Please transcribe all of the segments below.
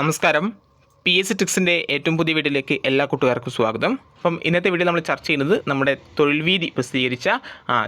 നമസ്കാരം. P S ടിക്സിന്റെ ഏറ്റവും പുതിയ വീട്ടിലേക്ക് എല്ലാ കൂട്ടുകാർക്കും സ്വാഗതം. അപ്പം ഇന്നത്തെ വീഡിയോ നമ്മൾ ചർച്ച ചെയ്യുന്നത് നമ്മുടെ തൊഴിൽ വീതി പ്രസിദ്ധീകരിച്ച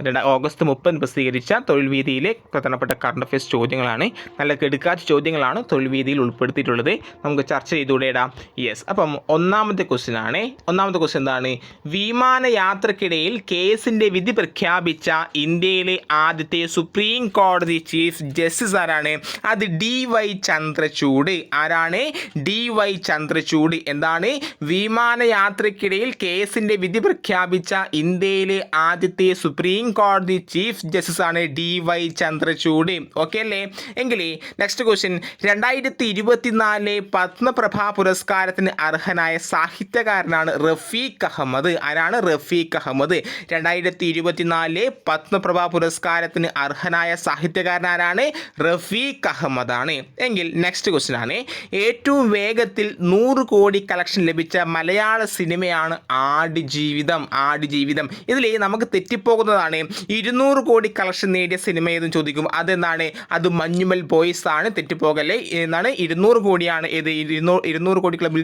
രണ്ട് ഓഗസ്റ്റ് മുപ്പത് പ്രസിദ്ധീകരിച്ച തൊഴിൽ വീതിയിലെ പ്രധാനപ്പെട്ട കറണ്ട് അഫയേഴ്സ് ചോദ്യങ്ങളാണ്. നല്ല കെടുക്കാത്ത ചോദ്യങ്ങളാണ് തൊഴിൽ വീതിയിൽ ഉൾപ്പെടുത്തിയിട്ടുള്ളത്. നമുക്ക് ചർച്ച ചെയ്തുകൂടെ ഇടാം യെസ് അപ്പം ഒന്നാമത്തെ ക്വസ്റ്റ്യൻ ആണ്. ഒന്നാമത്തെ ക്വസ്റ്റ്യൻ എന്താണ്? വിമാനയാത്രക്കിടയിൽ കേസിന്റെ വിധി പ്രഖ്യാപിച്ച ഇന്ത്യയിലെ ആദ്യത്തെ സുപ്രീം കോടതി ചീഫ് ജസ്റ്റിസ് ആരാണ്? അത് ഡി വൈ ചന്ദ്രചൂഡ്. ആരാണ്? D Y Chandrachud. എന്താണ്? വിമാനയാത്രക്കിടയിൽ കേസിന്റെ വിധി പ്രഖ്യാപിച്ച ഇന്ത്യയിലെ ആദ്യത്തെ സുപ്രീം കോടതി ചീഫ് ജസ്റ്റിസ് ആണ് ഡി വൈ ചന്ദ്രചൂഡ്. ഓക്കെ അല്ലേ? എങ്കിൽ നെക്സ്റ്റ് ക്വസ്റ്റ്യൻ രണ്ടായിരത്തി ഇരുപത്തിനാലിലെ പത്മപ്രഭ പുരസ്കാരത്തിന് അർഹനായ സാഹിത്യകാരനാണ് റഫീഖ് അഹമ്മദ്. ആരാണ് റഫീഖ് അഹമ്മദ്? രണ്ടായിരത്തി ഇരുപത്തിനാലിലെ പത്മപ്രഭ പുരസ്കാരത്തിന് അർഹനായ സാഹിത്യകാരൻ ആരാണ് റഫീഖ് അഹമ്മദ് ആണ് എങ്കിൽ നെക്സ്റ്റ് ക്വസ്റ്റ്യൻ ആണ്. ഏറ്റവും വേഗത്തിൽ നൂറ് കോടി കളക്ഷൻ ലഭിച്ച മലയാള സിനിമയാണ് ആടുജീവിതം ആടുജീവിതം. ഇതിൽ നമുക്ക് തെറ്റിപ്പോകുന്നതാണ്. ഇരുന്നൂറ് കോടി കളക്ഷൻ നേടിയ സിനിമ ഏതെന്ന് ചോദിക്കും. അതെന്താണ്? അത് മഞ്ഞുമൽ ബോയ്സ് ആണ് തെറ്റിപ്പോകല്ലേ? എന്നാണ് ഇരുന്നൂറ് കോടിയാണ് ഏത് ഇരുന്നൂറ് ഇരുന്നൂറ് കോടി ക്ലബിൽ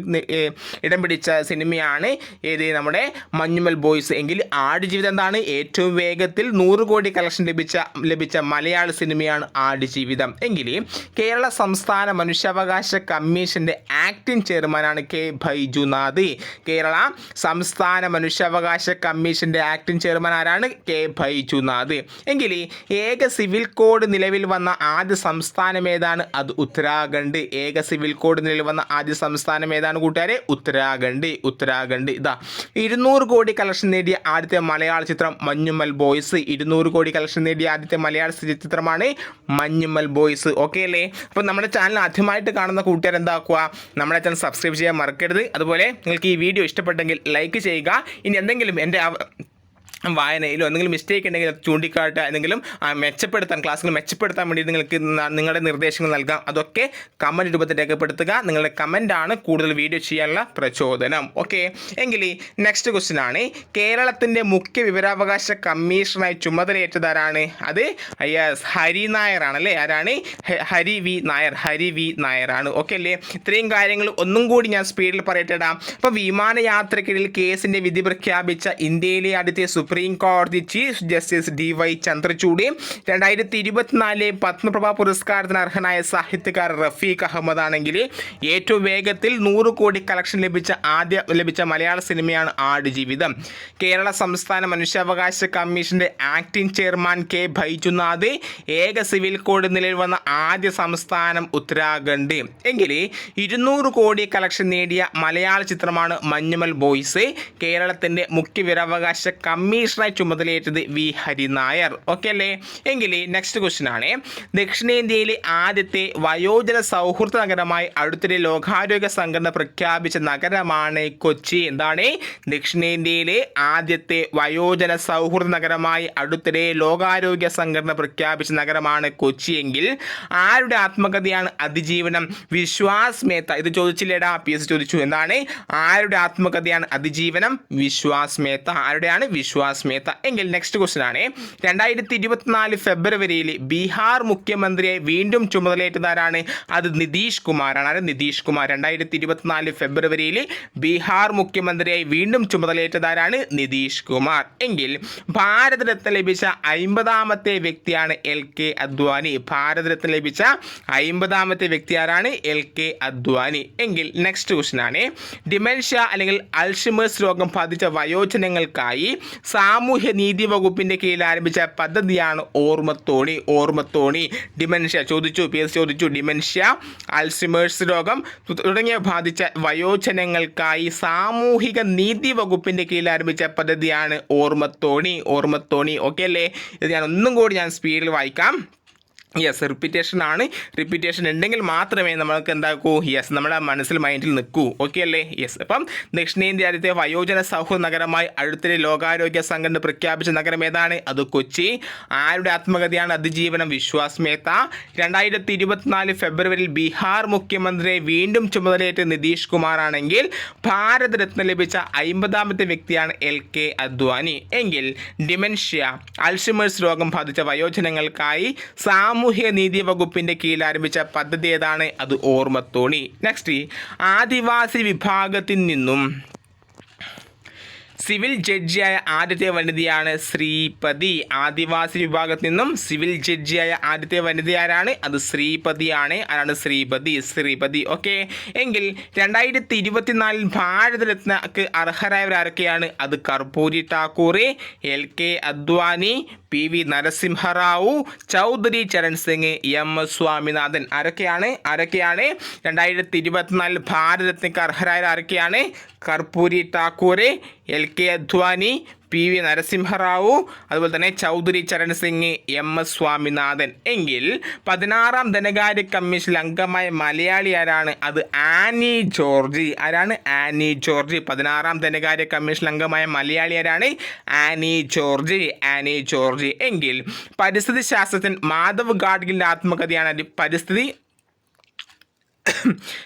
ഇടം പിടിച്ച സിനിമയാണ് ഏത് നമ്മുടെ മഞ്ഞുമൽ ബോയ്സ് എങ്കിൽ ആടുജീവിതം എന്താണ്? ഏറ്റവും വേഗത്തിൽ നൂറ് കോടി കളക്ഷൻ ലഭിച്ച ലഭിച്ച മലയാള സിനിമയാണ് ആടുജീവിതം. എങ്കിൽ കേരള സംസ്ഥാന മനുഷ്യാവകാശ കമ്മീഷന്റെ ആക്ടിംഗ് ചെയർമാനാണ് കെ. ബൈജുനാഥ്. കേരള സംസ്ഥാന മനുഷ്യാവകാശ കമ്മീഷന്റെ ആക്ടിംഗ് ചെയർമാൻ ആരാണ്? കെ. ഭൈചുനാഥ് എങ്കിൽ ഏക സിവിൽ കോഡ് നിലവിൽ വന്ന ആദ്യ സംസ്ഥാനം ഏതാണ്? അത് ഉത്തരാഖണ്ഡ്. ഏക സിവിൽ കോഡ് നിലവിൽ വന്ന ആദ്യ സംസ്ഥാനം ഏതാണ് കൂട്ടുകാരെ? ഉത്തരാഖണ്ഡ്. ഉത്തരാഖണ്ഡ്. ഇതാ ഇരുന്നൂറ് കോടി കളക്ഷൻ നേടിയ ആദ്യത്തെ മലയാള ചിത്രം മഞ്ഞുമൽ ബോയ്സ്. ഇരുന്നൂറ് കോടി കളക്ഷൻ നേടിയ ആദ്യത്തെ മലയാള ചിത്രമാണ് മഞ്ഞുമൽ ബോയ്സ്. ഓക്കെ അല്ലേ? അപ്പോൾ നമ്മുടെ ചാനൽ ആദ്യമായിട്ട് കാണുന്ന കൂട്ടുകാർ എന്താക്കുക നമ്മുടെ ചാനൽ സബ്സ്ക്രൈബ് ചെയ്യാൻ മറക്കരുത്. അതുപോലെ നിങ്ങൾക്ക് ഈ വീഡിയോ ഇഷ്ടപ്പെട്ടെങ്കിൽ ലൈക്ക് ചെയ്യുക. ഇനി എന്തെങ്കിലും എന്റെ വായനയിലോ എന്തെങ്കിലും മിസ്റ്റേക്ക് ഉണ്ടെങ്കിൽ അത് ചൂണ്ടിക്കാട്ടുക എന്തെങ്കിലും മെച്ചപ്പെടുത്താൻ ക്ലാസ്സുകൾ മെച്ചപ്പെടുത്താൻ വേണ്ടി നിങ്ങൾക്ക് നിങ്ങളുടെ നിർദ്ദേശങ്ങൾ നൽകാം. അതൊക്കെ കമന്റ് രൂപത്തിൽ രേഖപ്പെടുത്തുക. നിങ്ങളുടെ കമന്റാണ് കൂടുതൽ വീഡിയോ ചെയ്യാനുള്ള പ്രചോദനം. ഓക്കെ എങ്കിൽ നെക്സ്റ്റ് ക്വസ്റ്റ്യൻ ആണ്. കേരളത്തിന്റെ മുഖ്യ വിവരാവകാശ കമ്മീഷണറായി ചുമതലയേറ്റതാരാണ്? അത് യെസ് ഹരി നായർ ആണ് അല്ലേ? ആരാണ്? ഹരി വി നായർ. ഹരി വി നായരാണ് ഓക്കെ അല്ലേ? ഇത്രയും കാര്യങ്ങൾ ഒന്നും കൂടി ഞാൻ സ്പീഡിൽ പറയട്ടെടാം. അപ്പോൾ വിമാനയാത്രക്കിടയിൽ കേസിന്റെ വിധി പ്രഖ്യാപിച്ച ഇന്ത്യയിലെ ആദ്യത്തെ സുപ്രീം കോടതി chief justice D Y Chandrachud രണ്ടായിരത്തി ഇരുപത്തിനാലിലെ പത്മപ്രഭ പുരസ്കാരത്തിന് അർഹനായ സാഹിത്യകാരൻ റഫീഖ് അഹമ്മദ് ആണെങ്കിൽ ഏറ്റവും വേഗത്തിൽ നൂറ് കോടി കളക്ഷൻ ലഭിച്ച ആദ്യ ലഭിച്ച മലയാള സിനിമയാണ് ആടുജീവിതം. കേരള സംസ്ഥാന മനുഷ്യാവകാശ കമ്മീഷന്റെ ആക്ടിംഗ് ചെയർമാൻ കെ ഭൈജുനാഥ് ഏക സിവിൽ കോഡ് നിലയിൽ വന്ന ആദ്യ സംസ്ഥാനം ഉത്തരാഖണ്ഡ്. എങ്കിൽ ഇരുന്നൂറ് കോടി കളക്ഷൻ നേടിയ മലയാള ചിത്രമാണ് മഞ്ഞുമൽ ബോയ്സ്. കേരളത്തിന്റെ മുഖ്യ വിവരാവകാശ കമ്മീഷണറായി ചുമതലയേറ്റത് വി. ഹരിനായർ. ഓക്കെ അല്ലേ? എങ്കിൽ നെക്സ്റ്റ് ക്വസ്റ്റ്യൻ ആണ്. ദക്ഷിണേന്ത്യയിലെ ആദ്യത്തെ വയോജന സൗഹൃദ നഗരമായി അടുത്തിടെ ലോകാരോഗ്യ സംഘടന പ്രഖ്യാപിച്ച നഗരമാണ് കൊച്ചി. എന്താണ്? ദക്ഷിണേന്ത്യയിലെ ആദ്യത്തെ വയോജന സൗഹൃദ നഗരമായി അടുത്തിടെ ലോകാരോഗ്യ സംഘടന പ്രഖ്യാപിച്ച നഗരമാണ് കൊച്ചി എങ്കിൽ ആരുടെ ആത്മകഥയാണ് അതിജീവനം? വിശ്വാസ് മേത്ത. ഇത് ചോദിച്ചില്ലേടാ? പി. എസ്. ചോദിച്ചു. എന്താണ്? ആരുടെ ആത്മകഥയാണ് അതിജീവനം? വിശ്വാസ് മേത്ത. ആരുടെയാണ്? വിശ്വാസ് മേത്ത എങ്കിൽ നെക്സ്റ്റ് ക്വസ്റ്റ്യൻ ആണ്. രണ്ടായിരത്തി ഇരുപത്തിനാല് ഫെബ്രുവരിയിൽ ബീഹാർ മുഖ്യമന്ത്രിയെ വീണ്ടും ചുമതലയേറ്റതാരാണ്? അത് നിതീഷ് കുമാറാണ്. ആര്? നിതീഷ് കുമാർ. രണ്ടായിരത്തി ഇരുപത്തിനാല് ഫെബ്രുവരിയിൽ ബീഹാർ മുഖ്യമന്ത്രിയായി വീണ്ടും ചുമതലയേറ്റതാരാണ്? നിതീഷ് കുമാർ. എങ്കിൽ ഭാരതരത്ന ലഭിച്ച അയിമ്പതാമത്തെ വ്യക്തിയാണ് എൽ കെ അദ്വാനി. ഭാരതരത്ന ലഭിച്ച അയിമ്പതാമത്തെ വ്യക്തി ആരാണ്? L K Advani. എങ്കിൽ നെക്സ്റ്റ് ക്വസ്റ്റ്യൻ ആണ്. ഡിമെൻഷ്യ അല്ലെങ്കിൽ അൽഷിമേഴ്സ് രോഗം ബാധിച്ച വയോജനങ്ങൾക്കായി സാമൂഹ്യ നീതി വകുപ്പിന്റെ കീഴിൽ ആരംഭിച്ച പദ്ധതിയാണ് ഓർമ്മത്തോണി. ഓർമ്മത്തോണി. ഡിമെൻഷ്യ ചോദിച്ചു പി എസ് ചോദിച്ചു ഡിമെൻഷ്യ അൽസിമേഴ്സ് രോഗം തുടങ്ങിയ ബാധിച്ച വയോജനങ്ങൾക്കായി സാമൂഹിക നീതി വകുപ്പിന്റെ കീഴിൽ ആരംഭിച്ച പദ്ധതിയാണ് ഓർമ്മത്തോണി. ഓർമ്മത്തോണി ഓക്കെ അല്ലേ? ഇത് ഞാൻ ഒന്നും കൂടി ഞാൻ സ്പീഡിൽ വായിക്കാം. യെസ് റിപ്പീറ്റേഷൻ ആണ്. റിപ്പീറ്റേഷൻ ഉണ്ടെങ്കിൽ മാത്രമേ നമ്മൾക്ക് എന്താക്കൂ? യെസ് നമ്മുടെ മനസ്സിൽ മൈൻഡിൽ നിൽക്കൂ. ഓക്കെ അല്ലേ? യെസ് അപ്പം ദക്ഷിണേന്ത്യ രാജ്യത്തെ വയോജന സൗഹൃദ നഗരമായി അടുത്തിടെ ലോകാരോഗ്യ സംഘടന പ്രഖ്യാപിച്ച നഗരം ഏതാണ്? അത് കൊച്ചി. ആരുടെ ആത്മകഥയാണ്? അതിജീവനം വിശ്വാസ് മേത്ത. രണ്ടായിരത്തി ഇരുപത്തിനാല് ഫെബ്രുവരിയിൽ ബീഹാർ മുഖ്യമന്ത്രിയെ വീണ്ടും ചുമതലയേറ്റ നിതീഷ് കുമാർ ആണെങ്കിൽ ഭാരതരത്നം ലഭിച്ച അയിമ്പതാമത്തെ വ്യക്തിയാണ് എൽ കെ അദ്വാനി. എങ്കിൽ ഡിമെൻഷ്യ അൾഷിമേഴ്സ് രോഗം ബാധിച്ച വയോജനങ്ങൾക്കായി സാമൂഹ്യ സാമൂഹിക നീതി വകുപ്പിന്റെ കീഴിൽ ആരംഭിച്ച പദ്ധതി ഏതാണ്? അത് ഓർമ്മത്തോണി. നെക്സ്റ്റ് ആദിവാസി വിഭാഗത്തിൽ നിന്നും സിവിൽ ജഡ്ജിയായ ആദ്യത്തെ വനിതയാണ് ശ്രീപതി. ആദിവാസി വിഭാഗത്തിൽ നിന്നും സിവിൽ ജഡ്ജിയായ ആദ്യത്തെ വനിത ആരാണ്? അത് ശ്രീപതിയാണ്. ആരാണ് ശ്രീപതി? ശ്രീപതി. ഓക്കെ എങ്കിൽ രണ്ടായിരത്തി ഇരുപത്തിനാലിൽ ഭാരതരത്നക്ക് അർഹരായവരാരൊക്കെയാണ്? അത് Karpoori Thakur L K Advani P V Narasimha Rao Chaudhary Charan Singh M S Swaminathan ആരൊക്കെയാണ്? ആരൊക്കെയാണ്? രണ്ടായിരത്തി ഇരുപത്തിനാലിൽ ഭാരതത്തിന് അർഹരായ ആരൊക്കെയാണ്? Karpoori ഠാക്കൂറെ L K Advani P V Narasimha Rao അതുപോലെ തന്നെ ചൗധരി ചരൺ സിംഗ് എം എസ് സ്വാമിനാഥൻ. എങ്കിൽ പതിനാറാം ധനകാര്യ കമ്മീഷൻ അംഗമായ മലയാളി ആരാണ്? അത് ആനി ജോർജി. ആരാണ് ആനി ജോർജ്? പതിനാറാം ധനകാര്യ കമ്മീഷൻ അംഗമായ മലയാളി ആരാണ്? ആനി ജോർജി. ആനി ജോർജി. എങ്കിൽ പരിസ്ഥിതി ശാസ്ത്രജ്ഞൻ മാധവ് ഗാഡ്ഗിലിന്റെ ആത്മകഥയാണ് പരിസ്ഥിതി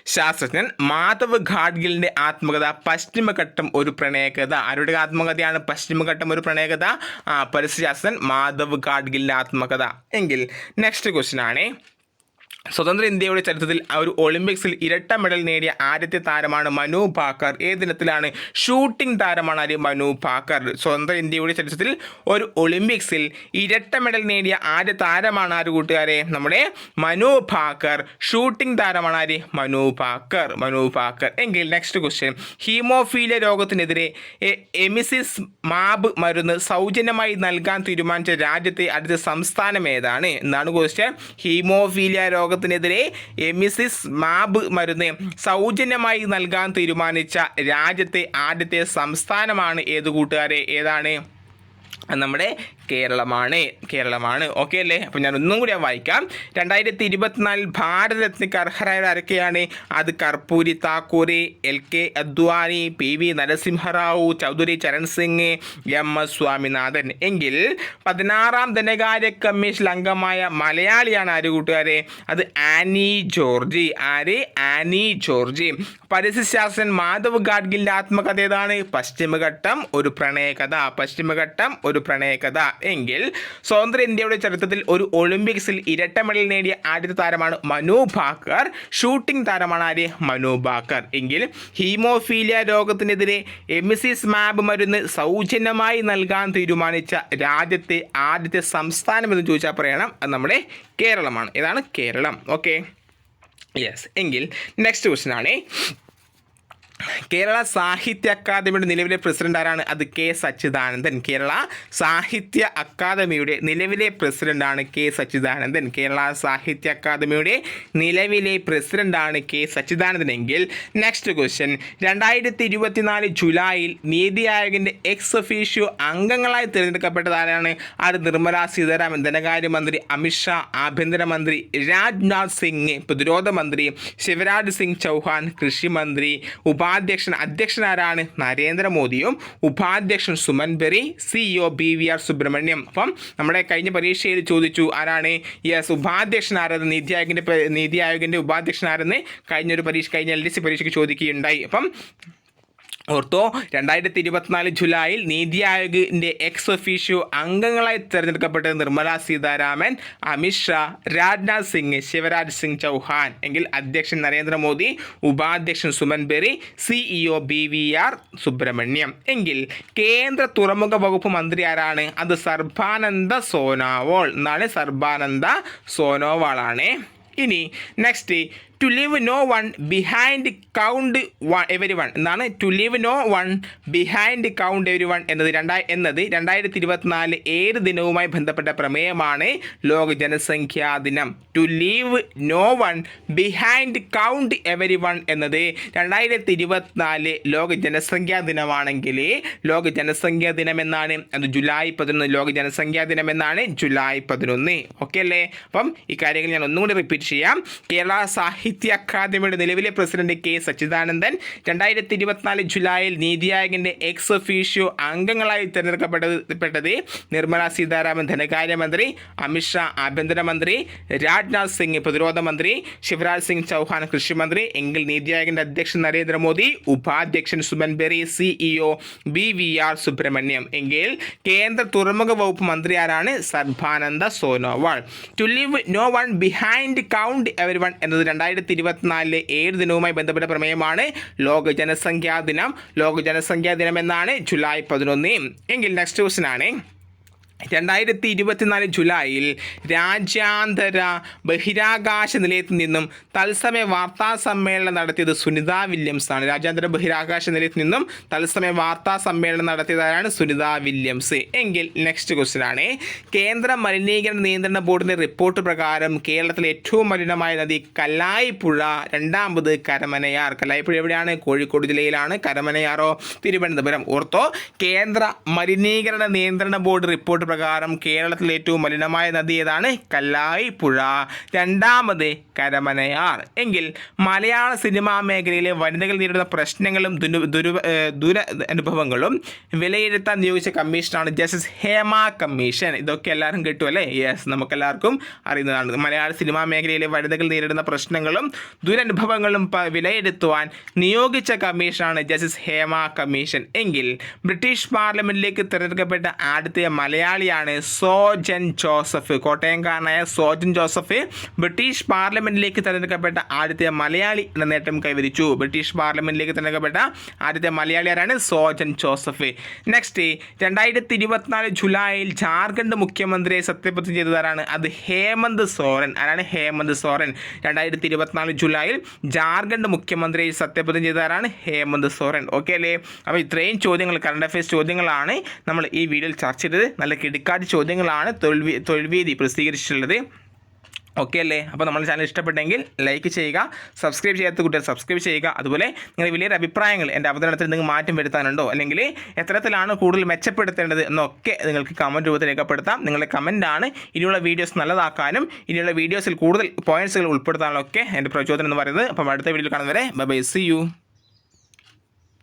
ശാസ്ത്രജ്ഞൻ മാധവ് ഘാഡ്ഗിലിന്റെ ആത്മകഥ പശ്ചിമഘട്ടം ഒരു പ്രണയകഥ. ആരുടെ ആത്മകഥയാണ്? പശ്ചിമഘട്ടം ഒരു പ്രണയകഥ? ആ പരിസ്ഥിതിശാസ്ത്രജ്ഞൻ മാധവ് ഘാഡ്ഗിലിന്റെ ആത്മകഥ. എങ്കിൽ നെക്സ്റ്റ് ക്വസ്റ്റ്യൻ ആണ്. സ്വതന്ത്ര ഇന്ത്യയുടെ ചരിത്രത്തിൽ ഒരു ഒളിമ്പിക്സിൽ ഇരട്ട മെഡൽ നേടിയ ആദ്യത്തെ താരമാണ് മനു ഭാക്കർ ഏത് ദിനത്തിലാണ് ഷൂട്ടിംഗ് താരമാണ് ആര് മനു ഭാക്കർ സ്വതന്ത്ര ഇന്ത്യയുടെ ചരിത്രത്തിൽ ഒരു ഒളിമ്പിക്സിൽ ഇരട്ട മെഡൽ നേടിയ ആദ്യ താരമാണ് ആര് കൂട്ടുകാരെ? നമ്മുടെ മനു ഭാക്കർ ഷൂട്ടിംഗ് താരമാണ് ആര്? മനു ഭാക്കർ മനു ഭാക്കർ എങ്കിൽ നെക്സ്റ്റ് ക്വസ്റ്റ്യൻ ഹീമോഫീലിയ രോഗത്തിനെതിരെ എമിസിസ് മാബ് മരുന്ന് സൗജന്യമായി നൽകാൻ തീരുമാനിച്ച രാജ്യത്തെ അടുത്ത സംസ്ഥാനം ഏതാണ്? എന്നാണ് ക്വസ്റ്റ്യൻ ഹീമോഫീലിയ രോഗത്തിനെതിരെ എമിസിസ് മാബ് മരുന്ന് സൗജന്യമായി നൽകാൻ തീരുമാനിച്ച രാജ്യത്തെ ആദ്യത്തെ സംസ്ഥാനമാണ് ഏത് കൂട്ടുകാരെ? ഏതാണ്? നമ്മുടെ കേരളമാണ് കേരളമാണ്. ഓക്കെ അല്ലേ? അപ്പോൾ ഞാൻ ഒന്നും കൂടി വായിക്കാം. രണ്ടായിരത്തി ഇരുപത്തിനാലിൽ ഭാരതരത്നക്ക് അർഹരായ ആരൊക്കെയാണ്? അത് Karpoori താക്കൂറെ L K Advani P V Narasimha Rao Chaudhary Charan Singh M S Swaminathan. എങ്കിൽ പതിനാറാം ധനകാര്യ കമ്മീഷൻ അംഗമായ മലയാളിയാണ് ആര് കൂട്ടുകാരെ? അത് ആനി ജോർജ്. ആര്? ആനി ജോർജ്. പരിസ്ഥിതിശാസ്ത്രൻ മാധവ് ഗാഡ്ഗിലിന്റെ ആത്മകഥ ഏതാണ്? പശ്ചിമഘട്ടം ഒരു പ്രണയകഥ. പശ്ചിമഘട്ടം ഒരു പ്രണയകഥ. എങ്കിൽ സ്വതന്ത്ര ഇന്ത്യയുടെ ചരിത്രത്തിൽ ഒരു ഒളിമ്പിക്സിൽ ഇരട്ട മെഡൽ നേടിയ ആദ്യത്തെ താരമാണ് മനു ഭാക്കർ. ഷൂട്ടിംഗ് താരമാണ് ആര്? മനു ഭാക്കർ. എങ്കിൽ ഹീമോഫീലിയ രോഗത്തിനെതിരെ എമിസിസ് മാബ് മരുന്ന് സൗജന്യമായി നൽകാൻ തീരുമാനിച്ച രാജ്യത്തെ ആദ്യത്തെ സംസ്ഥാനം എന്ന് ചോദിച്ചാൽ പറയണം. അത് നമ്മുടെ കേരളമാണ്. ഇതാണ് കേരളം. ഓക്കെ. യെസ് എങ്കിൽ നെക്സ്റ്റ് ക്വസ്റ്റ്യൻ ആണ്. കേരള സാഹിത്യ അക്കാദമിയുടെ നിലവിലെ പ്രസിഡന്റ് ആരാണ്? അത് കെ സച്ചിദാനന്ദൻ. കേരള സാഹിത്യ അക്കാദമിയുടെ നിലവിലെ പ്രസിഡന്റ് ആണ് കെ സച്ചിദാനന്ദൻ. കേരള സാഹിത്യ അക്കാദമിയുടെ നിലവിലെ പ്രസിഡന്റ് ആണ് കെ സച്ചിദാനന്ദൻ. എങ്കിൽ നെക്സ്റ്റ് ക്വസ്റ്റ്യൻ രണ്ടായിരത്തി ഇരുപത്തിനാല് ജൂലൈയിൽ നീതി ആയോഗിന്റെ എക്സ് ഒഫീഷ്യോ അംഗങ്ങളായി തിരഞ്ഞെടുക്കപ്പെട്ടത് ആരാണ്? അത് നിർമ്മല സീതാരാമൻ ധനകാര്യമന്ത്രി അമിത്ഷാ ആഭ്യന്തരമന്ത്രി രാജ്നാഥ് സിംഗ് പ്രതിരോധ മന്ത്രി ശിവരാജ് സിംഗ് ചൗഹാൻ കൃഷി മന്ത്രി ഉപാധ്യക്ഷൻ അധ്യക്ഷൻ ആരാണ് നരേന്ദ്രമോദിയും ഉപാധ്യക്ഷൻ Suman Bery CEO B V R Subrahmanyam. അപ്പം നമ്മുടെ കഴിഞ്ഞ പരീക്ഷയിൽ ചോദിച്ചു ആരാണ് യെസ് ഉപാധ്യക്ഷൻ ആരെന്ന് നീതി ആയോഗിന്റെ നീതി ആയോഗിന്റെ ഉപാധ്യക്ഷൻ ആരെന്ന് കഴിഞ്ഞൊരു പരീക്ഷ കഴിഞ്ഞ എൽ ഡി സി പരീക്ഷയ്ക്ക് ചോദിക്കുകയുണ്ടായി. അപ്പം ഓർത്തോ രണ്ടായിരത്തി ഇരുപത്തിനാല് ജൂലൈയിൽ നീതി ആയോഗിന്റെ എക്സ് ഒഫീഷ്യോ അംഗങ്ങളായി തിരഞ്ഞെടുക്കപ്പെട്ട നിർമ്മല സീതാരാമൻ അമിത്ഷാ രാജ്നാഥ് സിംഗ് ശിവരാജ് സിംഗ് ചൗഹാൻ. എങ്കിൽ അധ്യക്ഷൻ നരേന്ദ്രമോദി ഉപാധ്യക്ഷൻ Suman Bery CEO B V R Subrahmanyam. എങ്കിൽ കേന്ദ്ര തുറമുഖ വകുപ്പ് മന്ത്രി ആരാണ്? അത് സർബാനന്ദ സോനോവാൾ. എന്നാണ് സർബാനന്ദ സോനോവാളാണ്. ഇനി next to leave no one behind count everyone എന്നാണ് to leave no one behind count everyone എന്നത്. രണ്ടായി എന്നത് രണ്ടായിരത്തി ഇരുപത്തിനാല് ഏത് ദിനവുമായി ബന്ധപ്പെട്ട പ്രമേയമാണ് ലോക ജനസംഖ്യാ ദിനം? To leave no one behind count everyone എന്നത് രണ്ടായിരത്തി ഇരുപത്തിനാല് ലോക ജനസംഖ്യാ ദിനമാണെങ്കിൽ ലോക ജനസംഖ്യാ ദിനം എന്നാണ്. അത് ജൂലൈ പതിനൊന്ന് ലോക ജനസംഖ്യാ ദിനം എന്നാണ് ജൂലൈ പതിനൊന്ന്. ഓക്കെ അല്ലേ? അപ്പം ഈ കാര്യങ്ങൾ ഞാൻ ഒന്നുകൂടി റിപ്പീറ്റ് ചെയ്യാം. കേരള സാഹിത്യ സാഹിത്യ അക്കാദമിയുടെ നിലവിലെ പ്രസിഡന്റ് കെ സച്ചിദാനന്ദൻ രണ്ടായിരത്തി ഇരുപത്തിനാല് ജൂലൈയിൽ നീതി ആയോഗിന്റെ എക്സ് ഒഫീഷ്യോ അംഗങ്ങളായി തിരഞ്ഞെടുക്കപ്പെട്ടത് പെട്ടത് നിർമ്മല സീതാരാമൻ ധനകാര്യമന്ത്രി അമിത്ഷാ ആഭ്യന്തരമന്ത്രി രാജ്നാഥ് സിംഗ് പ്രതിരോധ മന്ത്രി ശിവരാജ് സിംഗ് ചൗഹാൻ കൃഷിമന്ത്രി എങ്കിൽ നീതി ആയോഗിന്റെ അധ്യക്ഷൻ നരേന്ദ്രമോദി ഉപാധ്യക്ഷൻ Suman Bery CEO B V R Subrahmanyam. എങ്കിൽ കേന്ദ്ര തുറമുഖ വകുപ്പ് മന്ത്രി ആരാണ്? Sarbananda Sonowal. To leave no one behind count everyone എന്നത് രണ്ടായിരത്തി ഇരുപത്തിനാലിലെ ഏഴ് ദിനവുമായി ബന്ധപ്പെട്ട പ്രമേയമാണ് ലോക ജനസംഖ്യാ ദിനം. ലോക ജനസംഖ്യാ ദിനം എന്നാണ് ജൂലൈ പതിനൊന്ന്. എങ്കിൽ നെക്സ്റ്റ് ക്വസ്റ്റൻ ആണ്. രണ്ടായിരത്തി ഇരുപത്തിനാല് ജൂലൈയിൽ രാജ്യാന്തര ബഹിരാകാശ നിലയത്തിൽ നിന്നും തത്സമയ വാർത്താ സമ്മേളനം നടത്തിയത് സുനിത വില്യംസ് ആണ് രാജ്യാന്തര ബഹിരാകാശ നിലയത്തിൽ നിന്നും തത്സമയ വാർത്താ സമ്മേളനം നടത്തിയതാരാണ് സുനിത വില്യംസ്? എങ്കിൽ നെക്സ്റ്റ് ക്വസ്റ്റ്യൻ ആണ്. കേന്ദ്ര മലിനീകരണ നിയന്ത്രണ ബോർഡിന്റെ റിപ്പോർട്ട് പ്രകാരം കേരളത്തിലെ ഏറ്റവും മലിനമായ നദി കല്ലായിപ്പുഴ രണ്ടാമത് കരമനയാർ. കല്ലായിപ്പുഴ എവിടെയാണ്? കോഴിക്കോട് ജില്ലയിലാണ്. കരമനയാറോ? തിരുവനന്തപുരം. ഓർത്തോ കേന്ദ്ര മലിനീകരണ നിയന്ത്രണ ബോർഡ് റിപ്പോർട്ട് പ്രകാരം കേരളത്തിലെ ഏറ്റവും മലിനമായ നദി ഏതാണ്? കല്ലായി പുഴ. രണ്ടാമത് കരമനയാർ. എങ്കിൽ മലയാള സിനിമാ മേഖലയിലെ വനിതകൾ നേരിടുന്ന പ്രശ്നങ്ങളും ദുരു ദുരു അനുഭവങ്ങളും വിലയിരുത്താൻ നിയോഗിച്ച കമ്മീഷനാണ് ജസ്റ്റിസ് ഹേമ കമ്മീഷൻ. ഇതൊക്കെ എല്ലാവരും കിട്ടും അല്ലേ? യെസ് നമുക്കെല്ലാവർക്കും അറിയുന്നതാണ്. മലയാള സിനിമാ മേഖലയിലെ വനിതകൾ നേരിടുന്ന പ്രശ്നങ്ങളും ദുരനുഭവങ്ങളും വിലയിരുത്തുവാൻ നിയോഗിച്ച കമ്മീഷനാണ് ജസ്റ്റിസ് ഹേമ കമ്മീഷൻ. എങ്കിൽ ബ്രിട്ടീഷ് പാർലമെന്റിലേക്ക് തിരഞ്ഞെടുക്കപ്പെട്ട ആദ്യത്തെ മലയാളിയാണ് സോജൻ ജോസഫ്. കോട്ടയംകാരനായ സോജൻ ജോസഫ് ബ്രിട്ടീഷ് പാർലമെന്റിലേക്ക് തിരഞ്ഞെടുക്കപ്പെട്ട ആദ്യത്തെ മലയാളി എന്ന നേട്ടം കൈവരിച്ചു. ബ്രിട്ടീഷ് പാർലമെന്റിലേക്ക് തിരഞ്ഞെടുക്കപ്പെട്ട ആദ്യത്തെ മലയാളി ആരാണ്? സോജൻ ജോസഫ്. നെക്സ്റ്റ് രണ്ടായിരത്തി ഇരുപത്തിനാല് ജൂലൈയിൽ ജാർഖണ്ഡ് മുഖ്യമന്ത്രിയെ സത്യപ്രതിജ്ഞ ചെയ്തതാരാണ്? അത് ഹേമന്ത് സോറൻ. ആരാണ് ഹേമന്ത് സോറൻ? രണ്ടായിരത്തി ഇരുപത്തിനാല് ജൂലൈയിൽ ജാർഖണ്ഡ് മുഖ്യമന്ത്രിയെ സത്യപ്രതിജ്ഞ ചെയ്തതാരാണ് ഹേമന്ത് സോറൻ. ഓക്കെ അല്ലേ? അപ്പോൾ ഇത്രയും ചോദ്യങ്ങൾ കറണ്ട് അഫയേഴ്സ് ചോദ്യങ്ങളാണ് നമ്മൾ ഈ വീഡിയോയിൽ ചർച്ച ചെയ്തത്. നല്ല കിടക്കാറ്റ് ചോദ്യങ്ങളാണ് തൊഴിൽ തൊഴിൽവീതി തൊഴിൽ വീതി പ്രസിദ്ധീകരിച്ചിട്ടുള്ളത്. ഓക്കെ അല്ലേ? അപ്പോൾ നമ്മുടെ ചാനൽ ഇഷ്ടപ്പെട്ടെങ്കിൽ ലൈക്ക് ചെയ്യുക സബ്സ്ക്രൈബ് ചെയ്യാത്ത കുട്ടികൾ സബ്സ്ക്രൈബ് ചെയ്യുക. അതുപോലെ നിങ്ങളുടെ വലിയൊരു അഭിപ്രായങ്ങൾ എന്റെ അവതരണത്തിൽ നിങ്ങൾ മാറ്റം വരുത്താനുണ്ടോ? അല്ലെങ്കിൽ എത്തരത്തിലാണ് കൂടുതൽ മെച്ചപ്പെടുത്തേണ്ടത് എന്നൊക്കെ നിങ്ങൾക്ക് കമന്റ് രൂപത്തിൽ രേഖപ്പെടുത്താം. നിങ്ങളുടെ കമന്റാണ് ഇനിയുള്ള വീഡിയോസ് നല്ലതാക്കാനും ഇനിയുള്ള വീഡിയോസിൽ കൂടുതൽ പോയിന്റ്സുകൾ ഉൾപ്പെടുത്താനൊക്കെ എന്റെ പ്രചോദനം എന്ന് പറയുന്നത്. അപ്പം അടുത്ത വീഡിയോയിൽ കാണുന്നവരെ ബൈ സി യു